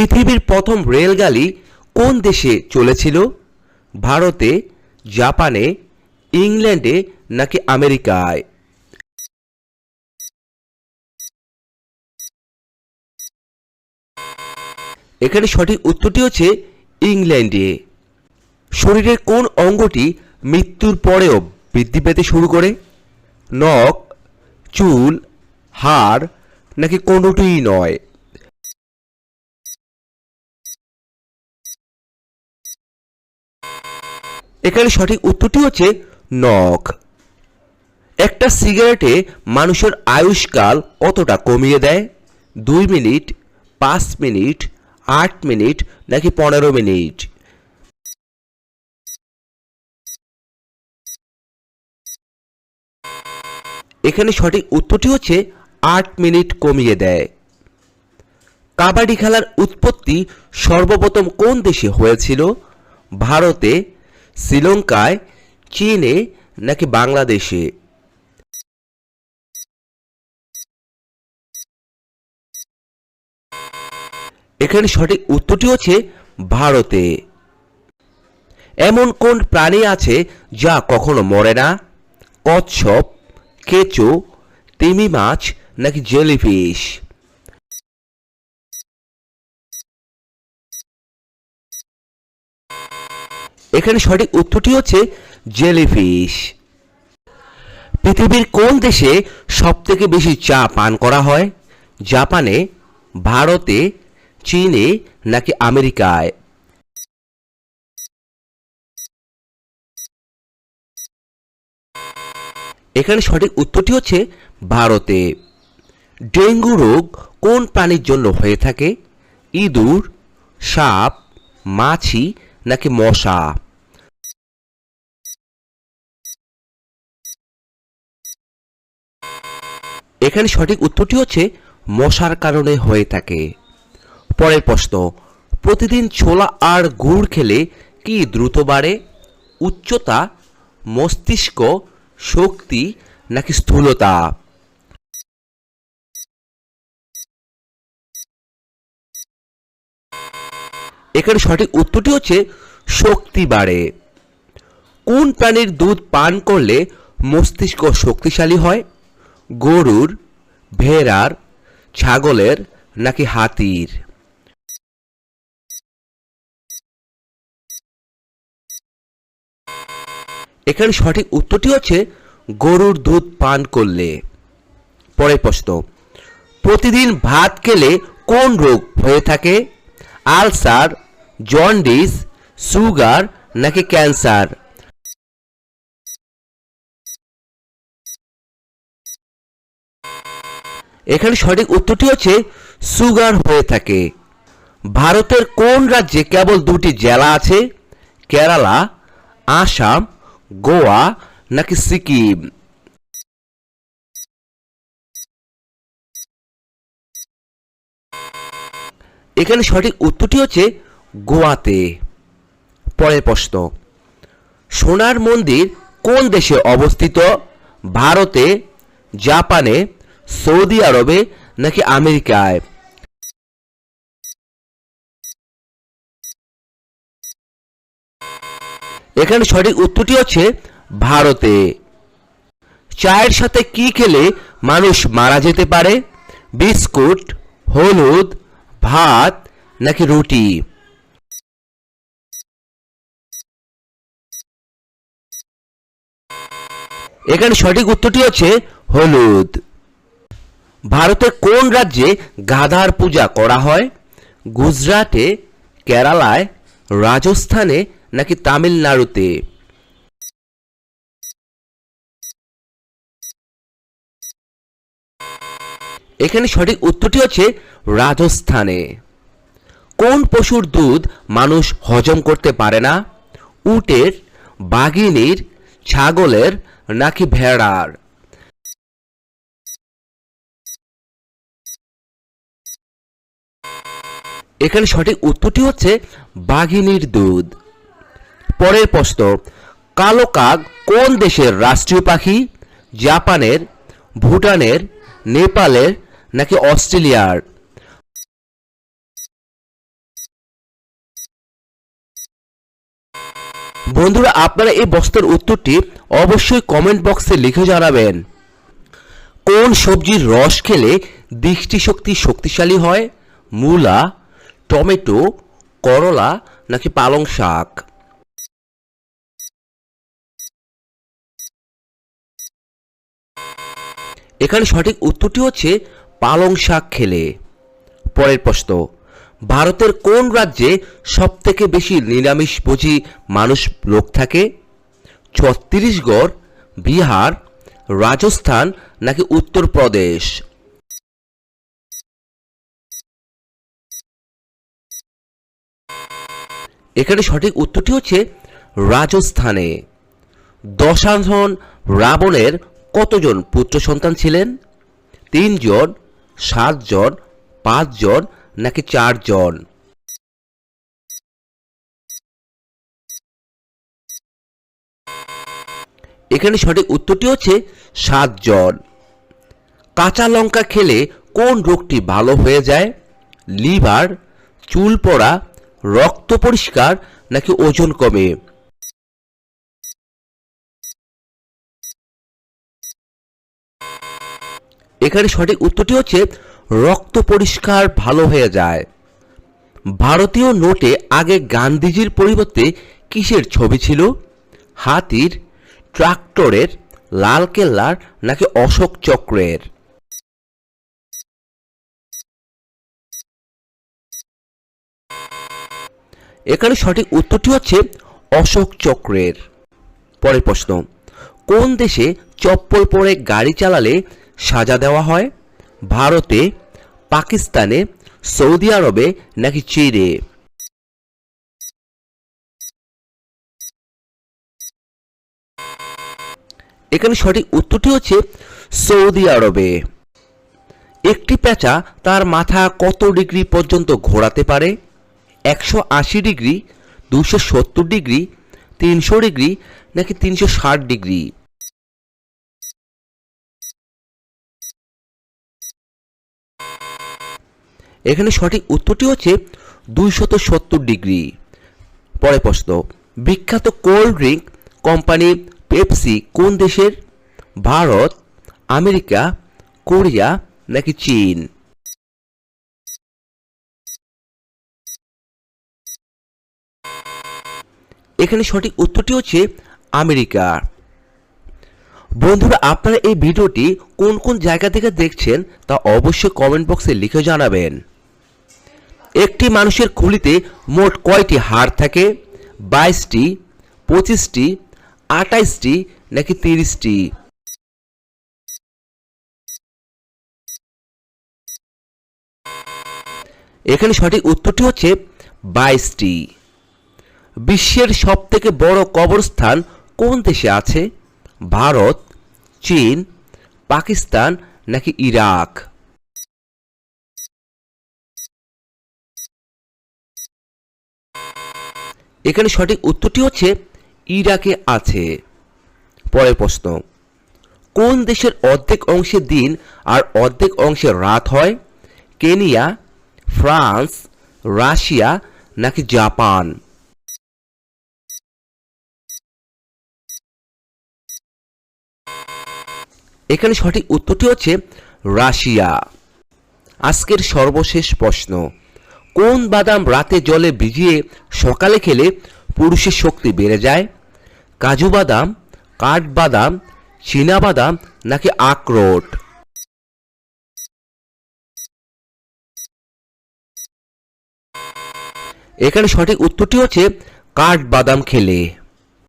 পৃথিবীর প্রথম রেলগাড়ি কোন দেশে চলেছিল? ভারতে, জাপানে, ইংল্যান্ডে নাকি আমেরিকায়? এখানে সঠিক উত্তরটি হচ্ছে ইংল্যান্ডে। শরীরের কোন অঙ্গটি মৃত্যুর পরেও বৃদ্ধি পেতে শুরু করে? নখ, চুল, হাড় নাকি কোনোটিই নয়? এখানে সঠিক উত্তরটি হচ্ছে নখ। একটা সিগারেটে মানুষের আয়ুষ্কাল কতটা কমিয়ে দেয়? দুই মিনিট, পাঁচ মিনিট, আট মিনিট নাকি পনেরো মিনিট? এখানে সঠিক উত্তরটি হচ্ছে আট মিনিট কমিয়ে দেয়। কাবাডি খেলার উৎপত্তি সর্বপ্রথম কোন দেশে হয়েছিল? ভারতে শ্রীলঙ্কায়, চীনে নাকি বাংলাদেশে? এখানে সঠিক উত্তরটি হচ্ছে ভারতে। এমন কোন প্রাণী আছে যা কখনো মরে না? কচ্ছপ, কেঁচো, তিমি মাছ নাকি জেলিফিশ? এখানে সঠিক উত্তরটি হচ্ছে জেলিফিশ। পৃথিবীর কোন দেশে সবথেকে বেশি চা পান করা হয়? জাপানে, ভারতে, চীনে নাকি আমেরিকায়? এখানে সঠিক উত্তরটি হচ্ছে ভারতে। ডেঙ্গু রোগ কোন প্রাণীর জন্য হয়ে থাকে? ইঁদুর, সাপ, মাছি নাকি মশা? এখানে সঠিক উত্তরটি হচ্ছে, মশার কারণে হয়ে থাকে। পরের প্রশ্ন, প্রতিদিন ছোলা আর গুড় খেলে কি দ্রুত বাড়ে? উচ্চতা, মস্তিষ্ক, শক্তি নাকি স্থূলতা? এখানে সঠিক উত্তরটি হচ্ছে শক্তি বাড়ে। কোন প্রাণীর দুধ পান করলে মস্তিষ্ক শক্তিশালী হয়? গরুর, ভেড়ার, ছাগলের নাকি হাতির? এখানে সঠিক উত্তরটি হচ্ছে গরুর দুধ পান করলে। পরের প্রশ্ন, প্রতিদিন ভাত খেলে কোন রোগ হয়ে থাকে? আলসার জন্ডিস সুগার নাকি ক্যান্সার এখানে সঠিক উত্তরটি হচ্ছে সুগার হয়ে থাকে। ভারতের কোন রাজ্যে কেবল দুটি জেলা আছে? কেরালা, আসাম, গোয়া, নাকি সিকিম? এখানে সঠিক উত্তরটি হচ্ছে গোয়াতে পরের প্রশ্ন, সোনার মন্দির কোন দেশে অবস্থিত? ভারতে, জাপানে, সৌদি আরবে নাকি আমেরিকায়? এখানে সঠিক উত্তরটি হচ্ছে ভারতে। চায়ের সাথে কি খেলে মানুষ মারা যেতে পারে? বিস্কুট, হলুদ, ভাত নাকি রুটি? এখানে সঠিক উত্তরটি হচ্ছে হলুদ। ভারতের কোন রাজ্যে গাধার পূজা করা হয়? গুজরাটে, কেরালায়, রাজস্থানে নাকি তামিলনাড়ুতে? এখানে সঠিক উত্তরটি হচ্ছে রাজস্থানে। কোন পশুর দুধ মানুষ হজম করতে পারে না? উটের, বাঘিনীর, ছাগলের নাকি ভেড়ার? এখানে সঠিক উত্তরটি হচ্ছে বাঘিনীর দুধ। পরের প্রশ্ন, কালো কাক কোন দেশের রাষ্ট্রীয় পাখি? জাপানের, ভুটানের, নেপালের নাকি অস্ট্রেলিয়ার? বন্ধুরা, আপনারা এই বস্তার উত্তরটি অবশ্যই কমেন্ট বক্সে লিখে জানাবেন। কোন সবজির রস খেলে দৃষ্টিশক্তি শক্তিশালী হয়? মূলা, টমেটো, করলা নাকি পালং শাক? এখানে সঠিক উত্তরটি হচ্ছে পালং শাক খেলে। পরের প্রশ্ন ভারতের কোন রাজ্যে সব থেকে বেশি নিরামিষভোজী মানুষ লোক থাকে? ছত্তিশগড়, বিহার, রাজস্থান নাকি উত্তরপ্রদেশ? এখানে সঠিক উত্তরটি হচ্ছে রাজস্থানে। দশাধন রাবণের কতজন পুত্র সন্তান ছিলেন? তিনজন, সাতজন, পাঁচজন নাকি চারজন এখানে সঠিক উত্তরটি হচ্ছে সাতজন কাঁচা লঙ্কা খেলে কোন রোগটি ভালো হয়ে যায়? লিভার, চুল পড়া, রক্ত পরিষ্কার নাকি ওজন কমে? এখানে সঠিক উত্তরটি হচ্ছে রক্ত পরিষ্কার ভালো হয়ে যায়। ভারতীয় নোটে আগে গান্ধীজির পরিবর্তে কিসের ছবি ছিল? হাতির, ট্রাক্টরের লালকেল্লার নাকি অশোক চক্রের? এখানে সঠিক উত্তরটি হচ্ছে অশোক চক্রের। পরের প্রশ্ন, কোন দেশে চপ্পল পরে গাড়ি চালালে সাজা দেওয়া হয়? ভারতে পাকিস্তানে, সৌদি আরবে নাকি চীনে? এখানে সঠিক উত্তরটি হচ্ছে সৌদি আরবে। একটি পেঁচা তার মাথা কত ডিগ্রি পর্যন্ত ঘোরাতে পারে? একশো আশি ডিগ্রি, দুশো সত্তর ডিগ্রি, তিনশো ডিগ্রি নাকি তিনশো ষাট ডিগ্রি? এখানে সঠিক উত্তরটি হচ্ছে দুইশত সত্তর ডিগ্রি। পরে প্রশ্ন, বিখ্যাত কোল্ড ড্রিঙ্ক কোম্পানি পেপসি কোন দেশের? ভারত, আমেরিকা, কোরিয়া নাকি চীন? এখানে সঠিক উত্তরটি হচ্ছে আমেরিকা। বন্ধুরা, আপনারা এই ভিডিওটি কোন কোন জায়গা থেকে দেখছেন তা অবশ্যই কমেন্ট বক্সে লিখে জানাবেন। একটি মানুষের খুলিতে মোট কয়টি হাড় থাকে? বাইশটি, পঁচিশটি, আঠাইশটি, নাকি তিরিশটি? এখানে সঠিক উত্তরটি হচ্ছে বাইশটি। বিশ্বের সবথেকে বড় কবরস্থান কোন দেশে আছে? ভারত, চীন, পাকিস্তান, নাকি ইরাক? এখানে সঠিক উত্তরটি হচ্ছে ইরাকে আছে। পরের প্রশ্ন, কোন দেশের অর্ধেক অংশে দিন আর অর্ধেক অংশে রাত হয়? কেনিয়া, ফ্রান্স, রাশিয়া নাকি জাপান? এখানে সঠিক উত্তরটি হচ্ছে রাশিয়া। আজকের সর্বশেষ প্রশ্ন কোন বাদাম রাতে জলে ভিজিয়ে সকালে খেলে পুরুষের শক্তি বেড়ে যায়? কাজু বাদাম কাঠবাদাম বাদাম নাকি আখরোট? এখানে সঠিক উত্তরটি হচ্ছে কাঠবাদাম খেলে।